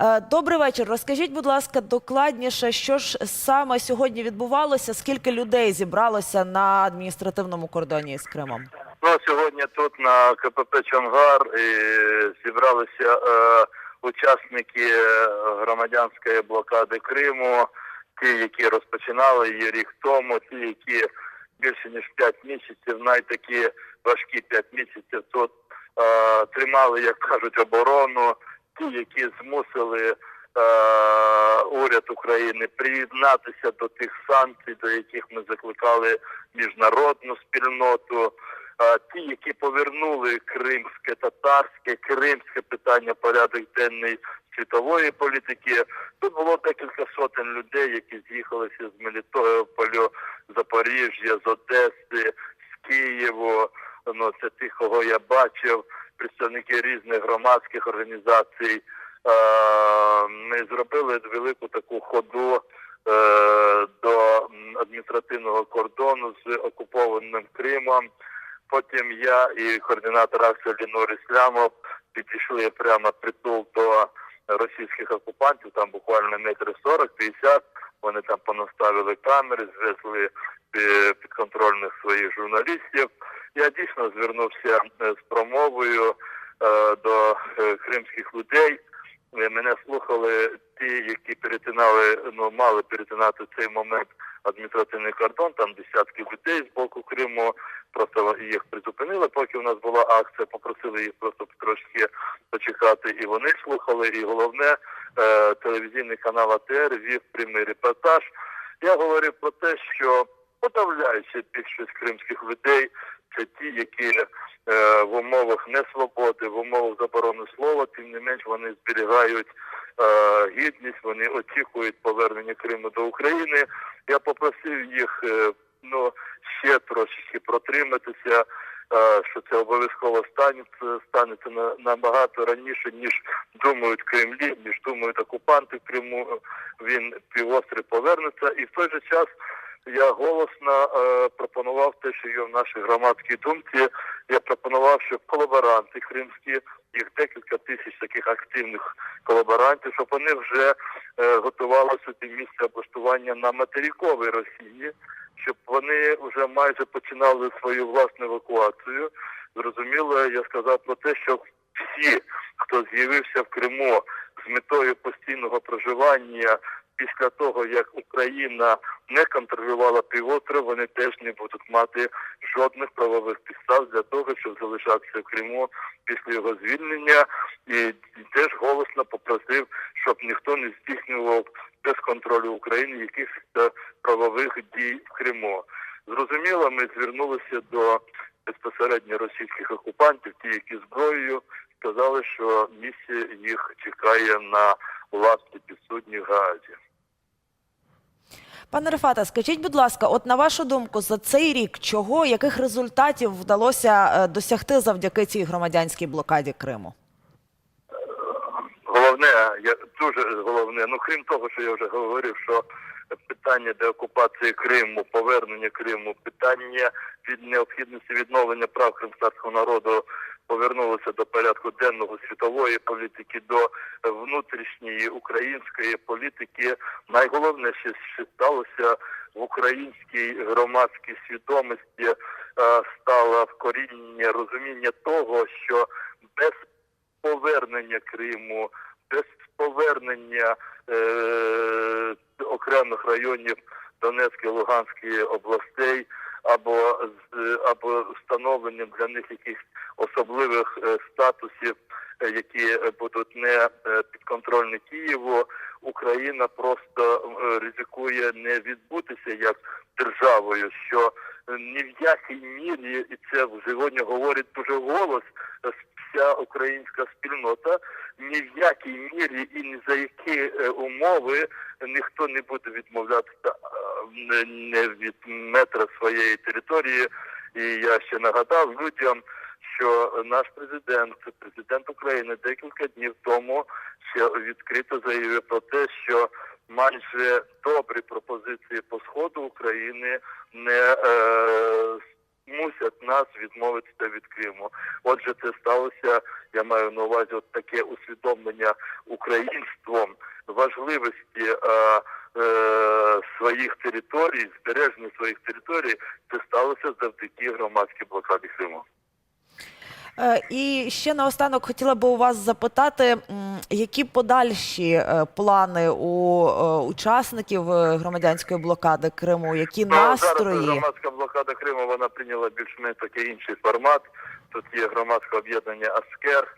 Е, Добрий вечір. Розкажіть, будь ласка, докладніше, що ж саме сьогодні відбувалося, скільки людей зібралося на адміністративному кордоні з Кримом? Ну, сьогодні тут на КПП Чонгар зібралися е, учасники е, громадянської блокади Криму, ті, які розпочинали її рік тому, ті, які більше ніж 5 місяців, навіть такі важкі 5 місяців тут е, тримали, як кажуть, оборону, ті, які змусили е, уряд України приєднатися до тих санкцій, до яких ми закликали міжнародну спільноту. А, ті, які повернули кримське татарське, кримське питання порядок денний світової політики. Тут було декілька сотень людей, які з'їхалися з Мелітополю, Запоріжжя, з Одеси, з Києву. Ну це тих, кого я бачив, представники різних громадських організацій. Е, Ми зробили велику таку ходу е, до адміністративного кордону з окупованим Кримом. Потім я і координатор акції Лінор Іслямов підійшли прямо притул до російських окупантів, там буквально метри 40-50. Вони там понаставили камери, звезли е, підконтрольних своїх журналістів. Я дійсно звернувся е, з промовою е, до е, кримських людей. Мене слухали ті, які перетинали, ну мали перетинати в цей момент адміністративний кордон. Там десятки людей з боку Криму. Просто їх призупинили, поки у нас була акція. Попросили їх просто трошки почекати, і вони слухали. І головне, телевізійний канал АТР вів прямий репортаж. Я говорив про те, що подавляюча більшість кримських людей це ті, які е, в умовах несвободи, в умовах заборони слова, тим не менш вони зберігають е, гідність, вони очікують повернення Криму до України. Я попросив їх е, ну ще трошечки протриматися. е, Що це обов'язково станеться, станеться на- набагато раніше, ніж думають Кремлі, ніж думають окупанти в Криму. Він півострів повернеться, і в той же час я голосно е, пропонував те, що є в нашій громадській думці. Я пропонував, щоб колаборанти кримські, їх декілька тисяч таких активних колаборантів, щоб вони вже е, готували собі місце облаштування на материковій Росії, щоб вони вже майже починали свою власну евакуацію. Зрозуміло, я сказав про те, що всі, хто з'явився в Криму з метою постійного проживання після того, як Україна не контролювала півостров, вони теж не будуть мати жодних правових підстав для того, щоб залишатися в Криму після його звільнення, і, і теж голосно попросив, щоб ніхто не здійснював без контролю України якихось е, правових дій в Криму. Зрозуміло, ми звернулися до безпосередньо російських окупантів, ті, які зброєю сказали, що місія їх чекає на власні підсудні Гаазі. Пане Рефата, скажіть, будь ласка, от на вашу думку, за цей рік чого, яких результатів вдалося е, досягти завдяки цій громадянській блокаді Криму? Головне, я дуже головне, ну крім того, що я вже говорив, що питання деокупації Криму, повернення Криму, питання від необхідності відновлення прав кримського народу повернулося до порядку денного світової політики, до внутрішньої української політики. Найголовніше, що, що сталося в українській громадській свідомості, е, стало вкорінення розуміння того, що без повернення Криму, без повернення е, окремих районів Донецької Луганської областей, або з або встановленням для них якихось особливих е, статусів, е, які будуть не е, підконтрольні Києву, Україна просто ризикує не відбутися як державою, що ні в якій мірі, і це сьогодні говорить дуже голос вся українська спільнота, ні в якій мірі і ні за які е, умови ніхто не буде відмовлятися е, не- від метра своєї території. І я ще нагадав людям, що наш президент, президент України, декілька днів тому ще відкрито заявив про те, що майже добрі пропозиції по сходу України не е, мусять нас відмовитися від Криму. Отже, це сталося. Я маю на увазі от таке усвідомлення українством важливості е, е, своїх територій, збереження своїх територій. Це сталося завдяки громадській блокаді Криму. Е, І ще наостанок хотіла би у вас запитати, які подальші е, плани у е, учасників громадянської блокади Криму, які Ну, Зараз настрої? громадська блокада Криму вона прийняла більш-менш такий інший формат. Тут є громадське об'єднання Аскер.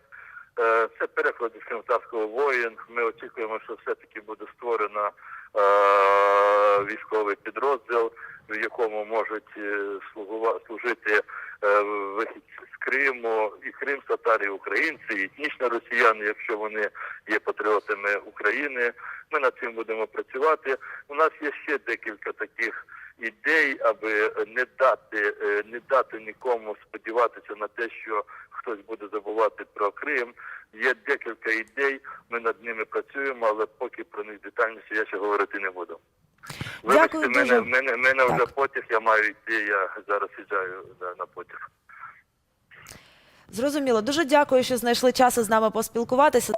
Це переклад із кримтарського воїн. Ми очікуємо, що все-таки буде створено е, військовий підрозділ, в якому можуть е, слугува- служити е, вихідці з Криму, і Крим, татарі, і українці, і етнічні росіяни, якщо вони є патріотами України. Ми над цим будемо працювати. У нас є ще декілька таких ідей, аби не дати, е, не дати нікому сподіватися на те, що хтось буде забувати про Крим. Є декілька ідей, ми над ними працюємо, але поки про них детальніше я ще говорити не буду. Дякую Вибачте, дуже. мене, мене, мене вже потяг, я маю йти, я зараз їжджаю на потяг. Зрозуміло. Дуже дякую, що знайшли час із нами поспілкуватися.